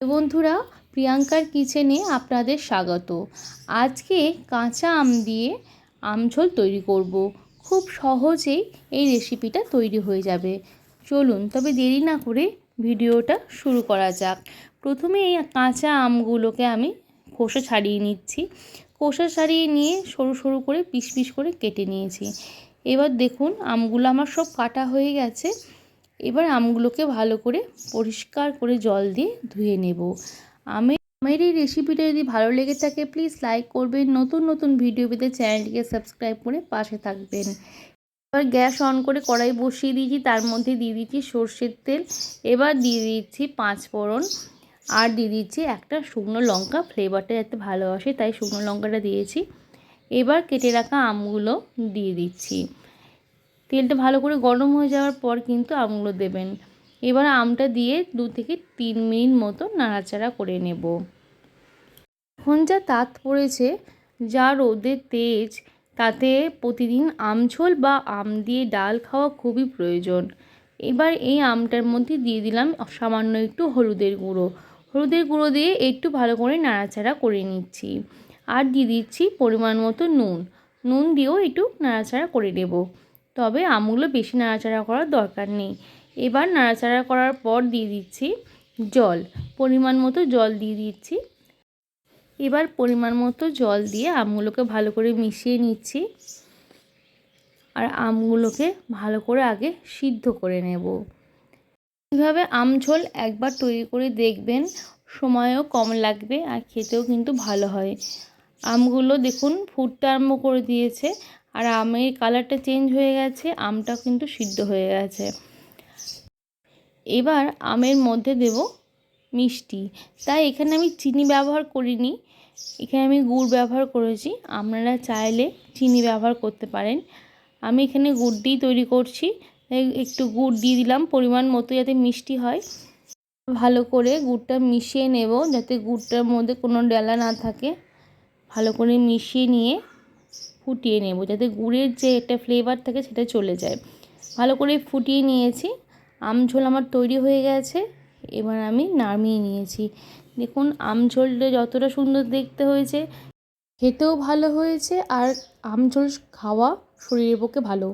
বন্ধুরা, প্রিয়াঙ্কার কিচেনে আপনাদের স্বাগত। আজকে কাঁচা আম দিয়ে আমঝোল তৈরি করব। খুব সহজেই এই রেসিপিটা তৈরি হয়ে যাবে। চলুন, তবে দেরি না করে ভিডিওটা শুরু করা যাক। প্রথমে এই কাঁচা আমগুলোকে আমি খোসা ছাড়িয়ে নিচ্ছি। খোসা ছাড়িয়ে নিয়ে সরু সরু করে পিস পিস করে কেটে নিয়েছি। এবার দেখুন, আমগুলো আমার সব কাটা হয়ে গেছে। এবার আমগুলোকে ভালো করে পরিষ্কার করে জল দিয়ে ধুয়ে নেব। আমি, আমার এই রেসিপিটা যদি ভালো লেগে থাকে প্লিজ লাইক করবেন। নতুন নতুন ভিডিও পেতে চ্যানেলটিকে সাবস্ক্রাইব করে পাশে থাকবেন। এবার গ্যাস অন করে কড়াই বসিয়ে দিয়েছি, তার মধ্যে দিয়ে দিচ্ছি সর্ষের তেল। এবার দিয়ে দিচ্ছি পাঁচ ফোড়ন, আর দিয়ে দিচ্ছি একটা শুকনো লঙ্কা। ফ্লেভারটা যাতে ভালো আসে, তাই শুকনো লঙ্কাটা দিয়েছি। এবার কেটে রাখা আমগুলো দিয়ে দিচ্ছি। তেলটা ভালো করে গরম হয়ে যাওয়ার পর কিন্তু আমগুলো দেবেন। এবার আমটা দিয়ে দু থেকে তিন মিনিট মতো নাড়াচাড়া করে নেব। এখন যা তাঁত পড়েছে, যা রোদের তেজ, তাতে প্রতিদিন আমঝোল বা আম দিয়ে ডাল খাওয়া খুবই প্রয়োজন। এবার এই আমটার মধ্যে দিয়ে দিলাম সামান্য একটু হলুদের গুঁড়ো। হলুদের গুঁড়ো দিয়ে একটু ভালো করে নাড়াচাড়া করে নিচ্ছি। আর দিয়ে দিচ্ছি পরিমাণ মতো নুন। নুন দিয়েও একটু নাড়াচাড়া করে নেব। তবে আমগুলো বেশি নাড়াচাড়া করার দরকার নেই। এবার নাড়াচাড়া করার পর দিয়ে দিচ্ছি জল। পরিমাণ মতো জল দিয়ে দিচ্ছি। এবার পরিমাণ মতো জল দিয়ে আমগুলোকে ভালো করে মিশিয়ে নিচ্ছি। আর আমগুলোকে ভালো করে আগে সিদ্ধ করে নেব। এইভাবে আম ঝোল একবার তৈরি করে দেখবেন, সময়ও কম লাগবে আর খেতেও কিন্তু ভালো হয়। আমগুলো দেখুন ফুটতে আরম্ভ করে দিয়েছে। আর আমের কালারটা চেঞ্জ হয়ে গেছে, আমটা কিন্তু সিদ্ধ হয়ে গেছে। এবার আমের মধ্যে দেব মিষ্টি। তাই এখানে আমি চিনি ব্যবহার করিনি, এখানে আমি গুড় ব্যবহার করেছি। আপনারা চাইলে চিনি ব্যবহার করতে পারেন। আমি এখানে গুড় দিয়েই তৈরি করছি একটু গুড় দিয়ে দিলাম পরিমাণ মতো যাতে মিষ্টি হয়। ভালো করে গুড়টা মিশিয়ে নেব, যাতে গুড়টার মধ্যে কোনো ডেলা না থাকে। ভালো করে মিশিয়ে নিয়ে ফুটিয়ে নেব যাতে গুড়ের যে একটা ফ্লেভার থাকে সেটা চলে যায়। ভালো করে ফুটিয়ে নিয়েছি। আমঝোল আমার তৈরি হয়ে গেছে। এবার আমি নামিয়ে নিয়েছি। দেখুন আমঝোলটা যতটা সুন্দর দেখতে হয়েছে, খেতেও ভালো হয়েছে আর আমঝোল খাওয়া শরীরের পক্ষে ভালো।